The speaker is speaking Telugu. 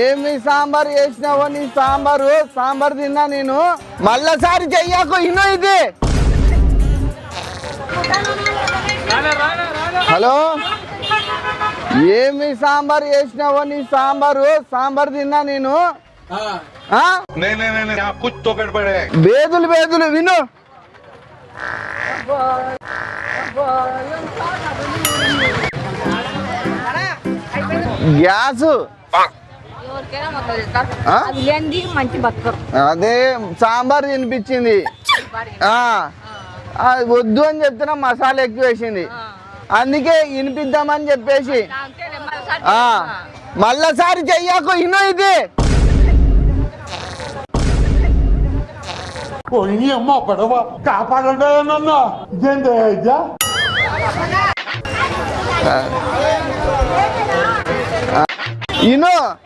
ఏమి సాంబార్ చేసినావో నీ సాంబారు? సాంబార్ తిన్నా నేను. మళ్ళసారి చెయ్యకు ఇన్నో ఇది. హలో? ఏమి సాంబార్ చేసినావో నీ సాంబారు? సాంబార్ తిన్నా నేను. బేదులు బేదులు విను. గ్యాసు. అది సాంబార్ తినిపించింది. ఆ, ఆ, వద్దు అని చెప్తున్నా మసాలా ఎక్కువ వేసింది. అందుకే వినిపిద్దామని చెప్పేసి. మళ్ళసారి చెయ్యకు ఇన్నో ఇది. అమ్మ పడవ. కాపాడండి ఇను